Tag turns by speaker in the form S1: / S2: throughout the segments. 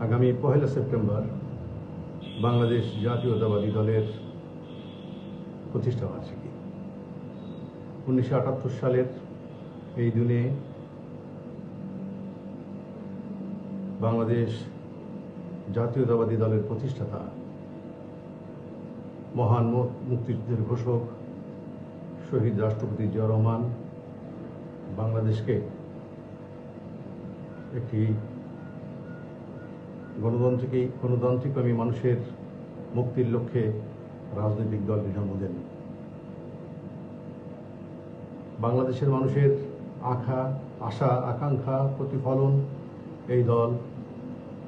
S1: আগামী পহেলা সেপ্টেম্বর বাংলাদেশ জাতীয়তাবাদী দলের প্রতিষ্ঠা বার্ষিকী। উনিশশো আটাত্তর সালের এই দিনে বাংলাদেশ জাতীয়তাবাদী দলের প্রতিষ্ঠাতা মহান মুক্তিযুদ্ধের ঘোষক শহীদ রাষ্ট্রপতি জিয়া রহমান বাংলাদেশকে একটি গণতান্ত্রিক গণতান্ত্রিকমী মানুষের মুক্তির লক্ষ্যে রাজনৈতিক দলটি জন্ম দেন বাংলাদেশের মানুষের আশা আশা, আকাঙ্ক্ষা, প্রতিফলন এই দল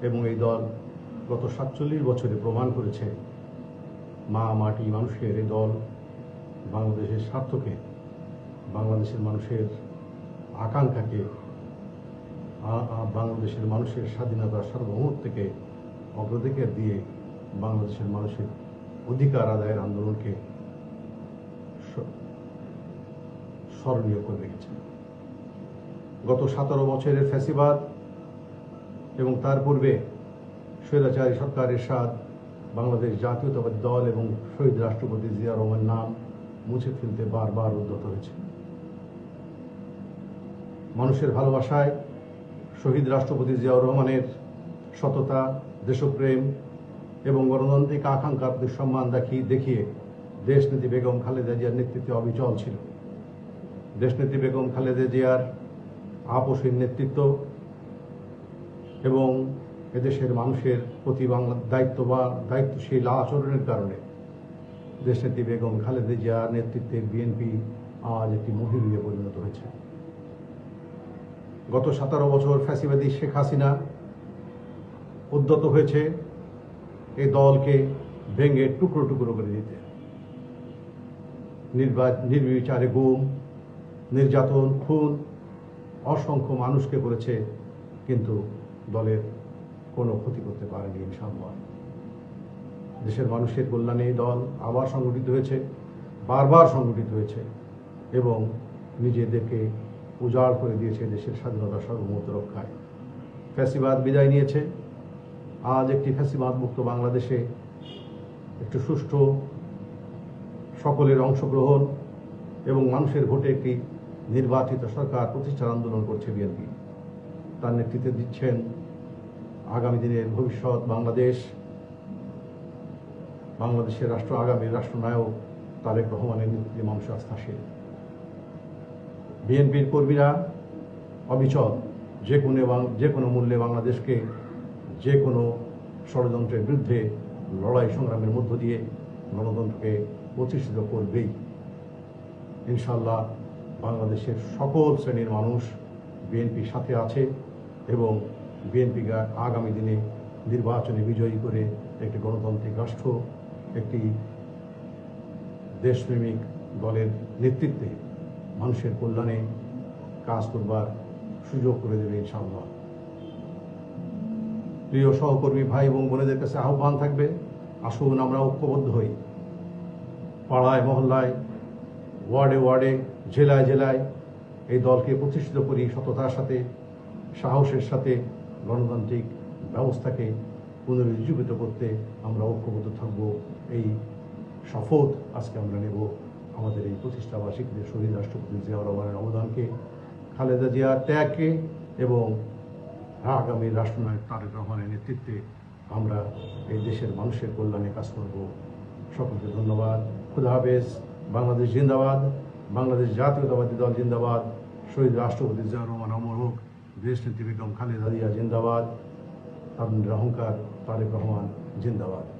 S1: এবং এই দল গত সাতচল্লিশ বছরে প্রমাণ করেছে মা মাটি মানুষের এই দল বাংলাদেশের স্বার্থকে, বাংলাদেশের মানুষের আকাঙ্ক্ষাকে বাংলাদেশের মানুষের স্বাধীনতা সার্বভৌমত্বকে অগ্রাধিকার দিয়ে বাংলাদেশের মানুষের অধিকার আদায়ের আন্দোলনকে স্মরণীয় করে রেখেছে। গত সতেরো বছরের ফ্যাসিবাদ এবং তার পূর্বে স্বৈরাচারী সরকারের সাথ বাংলাদেশ জাতীয়তাবাদী দল এবং শহীদ রাষ্ট্রপতি জিয়া রহমান নাম মুছে ফেলতে বারবার উদ্যত হয়েছে। মানুষের ভালোবাসায় শহীদ রাষ্ট্রপতি জিয়াউর রহমানের সততা, দেশপ্রেম এবং গণতান্ত্রিক আকাঙ্ক্ষার প্রতি সম্মান দেখিয়ে দেখিয়ে দেশনীতি বেগম খালেদা জিয়ার নেতৃত্বে অবিচল ছিল। দেশনেত্রী বেগম খালেদা জিয়ার আপোষের নেতৃত্ব এবং এদেশের মানুষের প্রতি বাংলা দায়িত্ব বা দায়িত্বশীল আচরণের কারণে দেশনেত্রী বেগম খালেদা জিয়ার নেতৃত্বে বিএনপি আজ একটি মহিরুহে পরিণত হয়েছে। গত সতেরো বছর ফ্যাসিবাদী শেখ হাসিনা উদ্যত হয়েছে এই দলকে ভেঙে টুকরো টুকরো করে দিতে। নির্বা- নির্বিচারে গুম, নির্যাতন, খুন অসংখ্য মানুষকে করেছে, কিন্তু দলের কোনো ক্ষতি করতে পারেনি ইনশাআল্লাহ। দেশের মানুষের কল্যাণে এই দল আবার সংগঠিত হয়েছে, বারবার সংগঠিত হয়েছে এবং নিজেদেরকে উজাড় করে দিয়েছে দেশের স্বাধীনতা সার্বভৌমত্ব রক্ষায়। ফ্যাসিবাদ বিদায় নিয়েছে। আজ একটি ফ্যাসিবাদ মুক্ত বাংলাদেশে একটু সুষ্ঠু সকলের অংশগ্রহণ এবং মানুষের ভোটে একটি নির্বাচিত সরকার প্রতিষ্ঠার আন্দোলন করছে বিএনপি। তার নেতৃত্বে দিচ্ছেন আগামী দিনের ভবিষ্যৎ বাংলাদেশ। বাংলাদেশের রাষ্ট্র আগামী রাষ্ট্রনায়ক তারেক রহমানের নেতৃত্বে মানুষ আস্থাশীল বিএনপির কর্মীরা অবিচল, যে কোনো যে কোনো মূল্যে বাংলাদেশকে যে কোনো ষড়যন্ত্রের বিরুদ্ধে লড়াই সংগ্রামের মধ্য দিয়ে গণতন্ত্রকে প্রতিষ্ঠিত করবেই। ইনশাল্লাহ বাংলাদেশের সকল শ্রেণির মানুষ বিএনপির সাথে আছে এবং বিএনপিকে আগামী দিনে নির্বাচনে বিজয়ী করে একটি গণতান্ত্রিক রাষ্ট্র, একটি দেশপ্রেমিক দলের নেতৃত্বে মানুষের কল্যাণে কাজ করবার সুযোগ করে দেবে ইনশাআল্লাহ। প্রিয় সহকর্মী ভাই এবং বোনেদের কাছে আহ্বান থাকবে, আসুন আমরা ঐক্যবদ্ধ হই। পাড়ায়, মহল্লায়, ওয়ার্ডে ওয়ার্ডে, জেলায় জেলায় এই দলকে প্রতিষ্ঠিত করি সততার সাথে, সাহসের সাথে, গণতান্ত্রিক ব্যবস্থাকে পুনরুজ্জীবিত করতে আমরা ঐক্যবদ্ধ থাকব, এই শপথ আজকে আমরা নেব। আমাদের এই প্রতিষ্ঠা বার্ষিকীতে শহীদ রাষ্ট্রপতি জিয়াউর রহমানের অবদানকে খালেদা জিয়ার ত্যাগকে এবং আগামী রাষ্ট্রনায়ক তারেক রহমানের নেতৃত্বে আমরা এই দেশের মানুষের কল্যাণে কাজ করব। সকলকে ধন্যবাদ। খুদা হাফেজ। বাংলাদেশ জিন্দাবাদ। বাংলাদেশ জাতীয়তাবাদী দল জিন্দাবাদ। শহীদ রাষ্ট্রপতি জিয়াউর রহমান অমর হোক। দেশ নেত্রী বেগম খালেদা জিয়া জিন্দাবাদ। আপনাদের অহংকার তারেক রহমান জিন্দাবাদ।